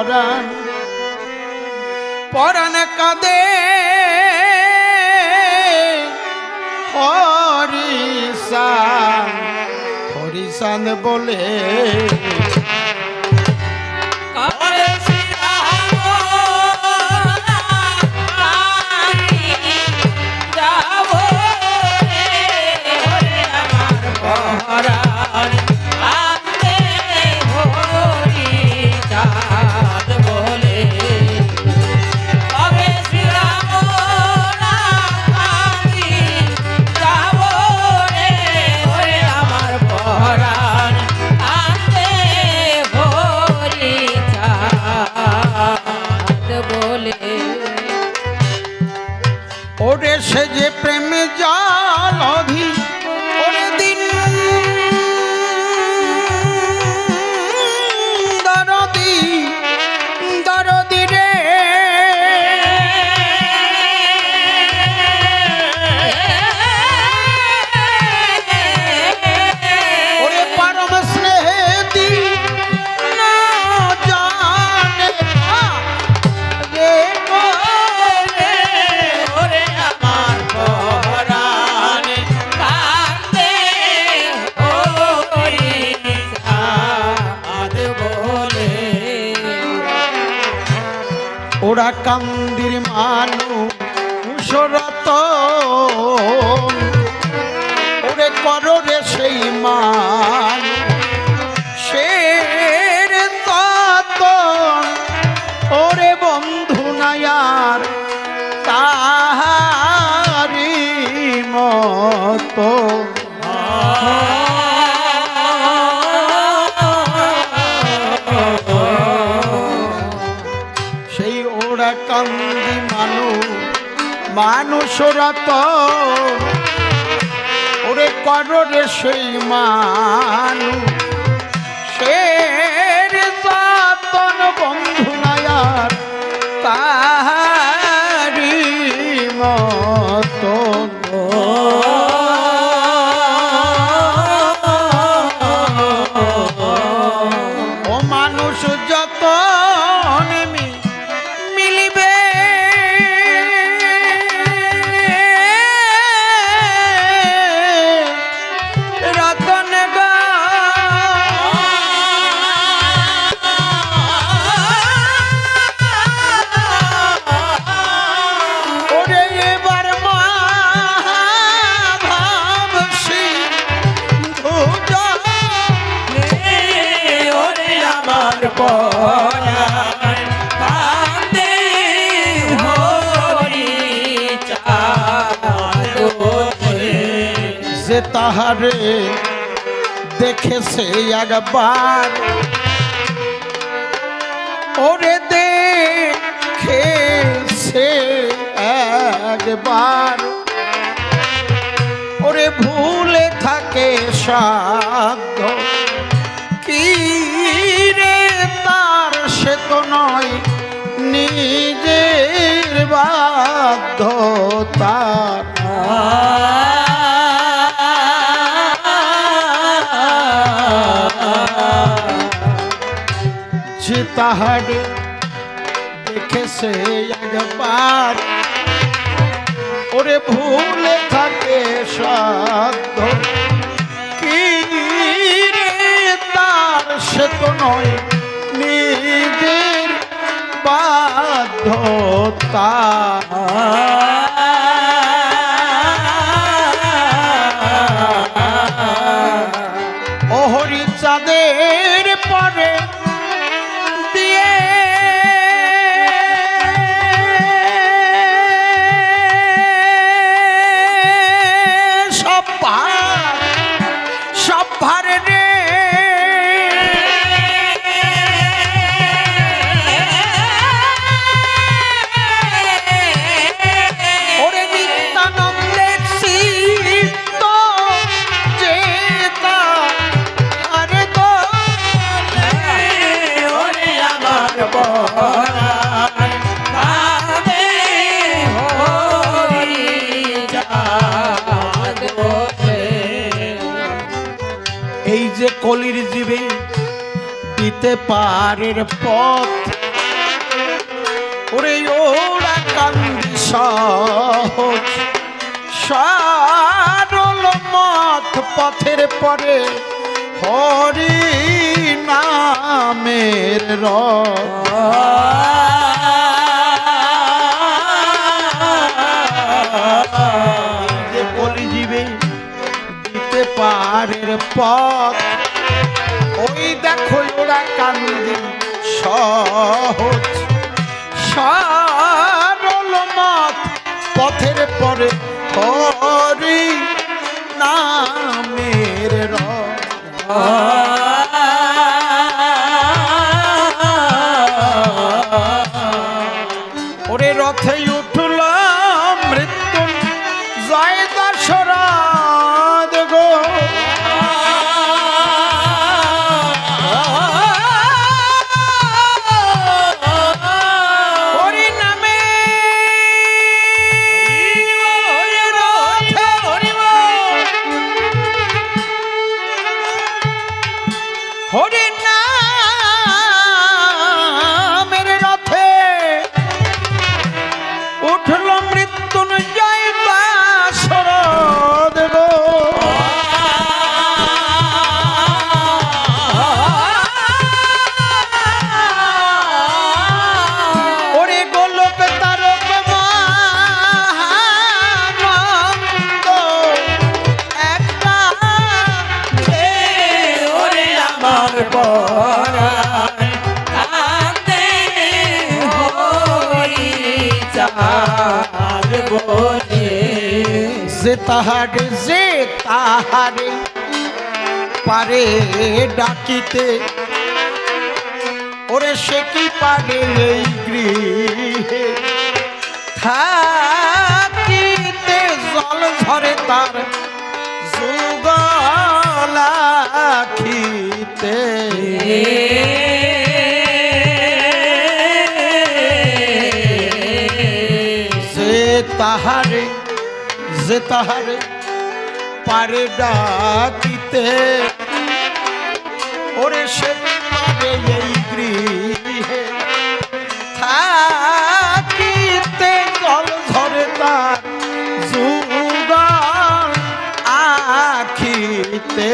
পরাণ। পরাণ কাঁদে হরিষা হরিসান বলে বলে প্রেমে কান্দির মানু মুসরত ওরে করো রে সেই মান। তত ওরে তাহারি মতো। মানুষরা তো ওরে কররে সেই মানু যে তাহারে দেখেছে একবার। ওরে দেখেছে একবার। ওরে ভুলে থাকে সাধ্য। কি রে তার সে তো নয়, নিজের বাধ্যতা। যে তাহার দেখেছে একবার। ওরে ভুলে থাকে সাধ্য। তার সে তো নয়, নিজের বাধ্যতা। ওহরি চাঁদের পরে দিয়ে এই যে কলির জীবে দিতে পারের পথ। ওরে ওরা কান্দি সারল মত পথের পরে হরি নামের র পারের পথ। কান্দি সহজ সারল মত পথের পরে হরি নামের রথ তাহারে যে তাহারে পারে ডাকিতে, ওরে সে কি পারে এই গৃহে? জল ঝরে তার যুগলাখিতে যে তাহারে পারে ডাকিতে। ওরে সে পারে এই ধরে আখিতে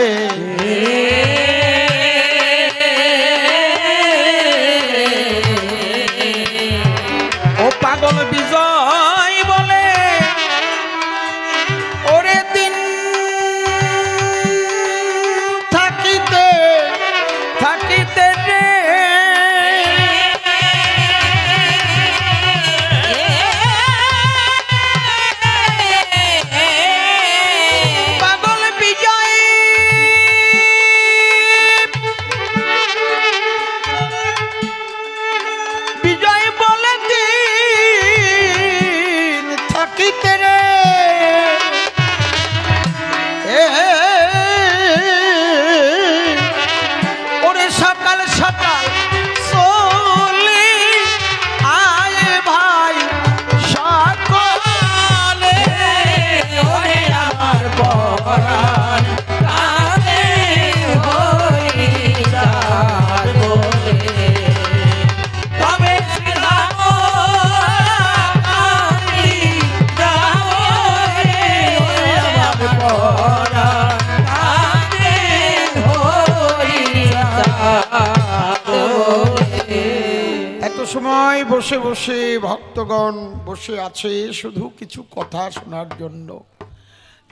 সময় বসে বসে ভক্তগণ বসে আছে শুধু কিছু কথা শোনার জন্য।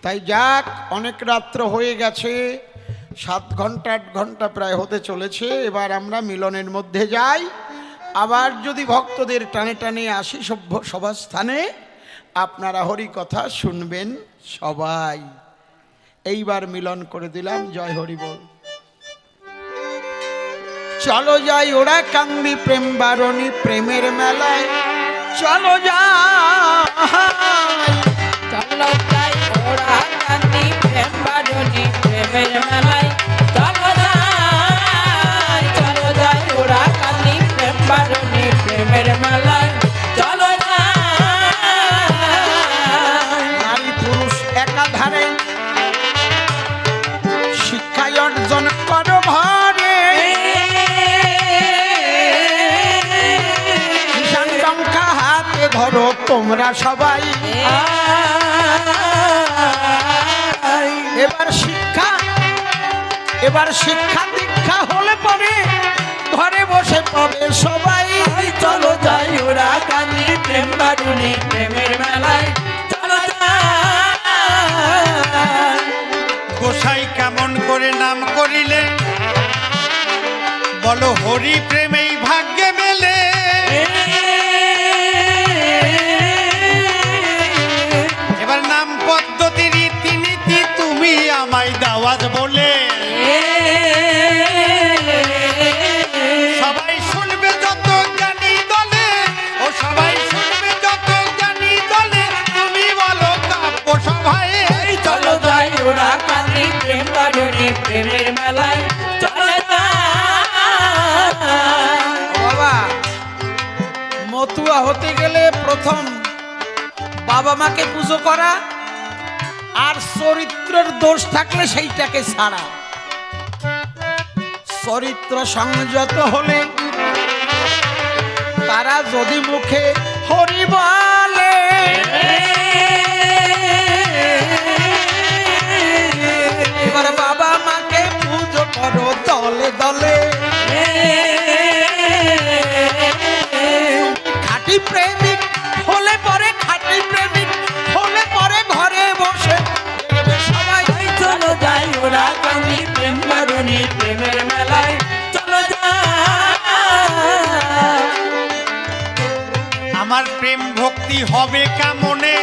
তাই যাক, অনেক রাত্র হয়ে গেছে, সাত ঘণ্টা, আট ঘণ্টা প্রায় হতে চলেছে, এবার আমরা মিলনের মধ্যে যাই। আবার যদি ভক্তদের টানে টানে আসি সভ্য সভাস্থানে, আপনারা হরি কথা শুনবেন সবাই। এইবার মিলন করে দিলাম, জয় হরি বল চলো যাই ওরা কান্দি প্রেম বারণী প্রেমের মেলায় চলো যাই চলো যাই ওরা কান্দি প্রেম বাজনি প্রেমের মেলায় চলো যাই চলো যাই ওরা কান্দি প্রেম বাজনি প্রেমের মেলায় ধরো তোমরা সবাই। এবার শিক্ষা এবার শিক্ষা দীক্ষা হলে পরে ঘরে বসে পাবে সবাই। চলো যাই ওরা কান্দি প্রেম বারুনি প্রেমের মেলায়। চলো গোসাই কেমন করে নাম করিলে? বলো হরি প্রেমেই দাওয়াত বলে, সবাই শুনবে যত জ্ঞানী দলে, ও সবাই শুনবে যত জ্ঞানী দলে, তুমি বলো কাব্য সভায় চলো যাই ওরা কান্দি প্রেম বারুনি প্রেমের মেলায়, চলো বাবা, মতুয়া হতে গেলে প্রথম বাবা মাকে পুজো করা আর চরিত্রের দোষ থাকলে সেইটাকে ছাড়া। চরিত্র সংযত হলে তারা যদি মুখে হরি বলে আমার প্রেম ভক্তি হবে কেমনে?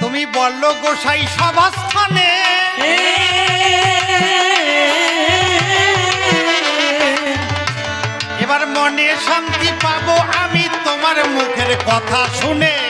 তুমি বলল গোসাই সভাস্থানে। এবার মনে শান্তি পাবো আমি তোমার মুখের কথা শুনে।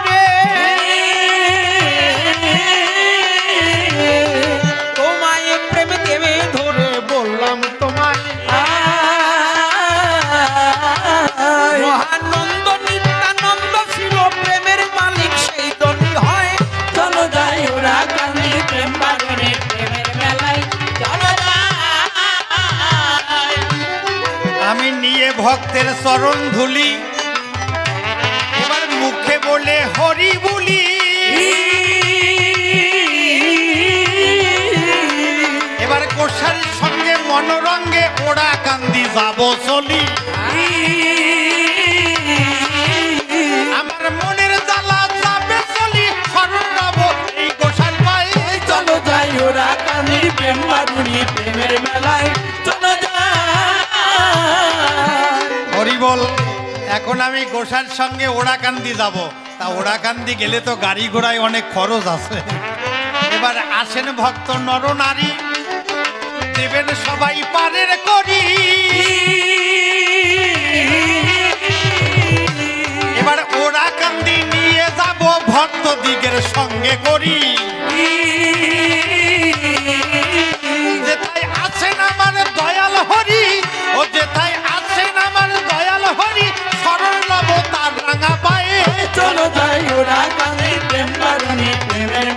আমি নিয়ে ভক্তের চরণ ধুলি, এবার মুখে বলে হরি বলি। এবার গোসার সঙ্গে মনোরঙ্গে ওরা কান্দি যাব চলি। প্রেমের এখন আমি গোসার সঙ্গে ওড়াকান্দি যাব। তা ওড়াকান্দি গেলে তো গাড়ি ঘোড়ায় অনেক খরচ আছে। এবার আসেন ভক্ত নর নারী দেবেন সবাই পারের করি। এবার ওড়াকান্দি নিয়ে যাব ভক্ত দিগের সঙ্গে করি। হরি শরণ লব তার রাঙা পায়ে। চলো যাই ওরা কান্দি প্রেম বারুনি প্রেমের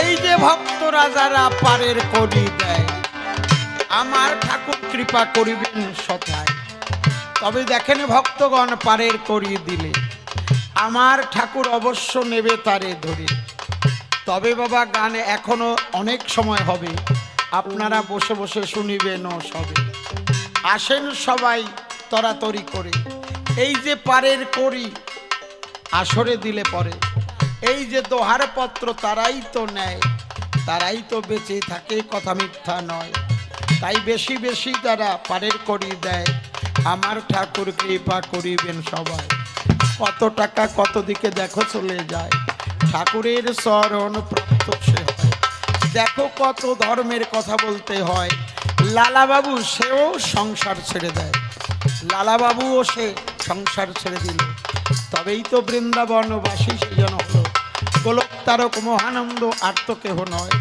এই যে ভক্তরা যারা পারের করি দেয়, আমার ঠাকুর কৃপা করিবেন সথায় তবে দেখেন ভক্তগণ পারের করি দিলে, আমার ঠাকুর অবশ্য নেবে তারে ধরে। তবে বাবা, গান এখনও অনেক সময় হবে। আপনারা বসে বসে শুনিবেন সবে। আসেন সবাই তরাতরি করে। এই যে পারের করি আসরে দিলে পরে। এই যে দোহার পত্র, তারাই তো নেয়। তারাই তো বেঁচে থাকে, কথা মিথ্যা নয়। তাই বেশি বেশি তারা পারের করি দেয়, আমার ঠাকুর কৃপা করিবেন সবাই। কত টাকা কত দিকে দেখো চলে যায়। ঠাকুরের চরণ প্রত্যক্ষে। হয় দেখো কত ধর্মের কথা বলতে হয়। লালাবাবু সেও সংসার ছেড়ে দেয়। লালাবাবুও সে সংসার ছেড়ে দিল। তবেই তো বৃন্দাবনবাসী সেজন হলো। গোলক তারক মহানন্দ আর তো কেহ নয়।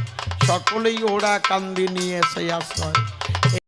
সকলেই ওরা কান্দি নিয়ে সেই আশ্রয়।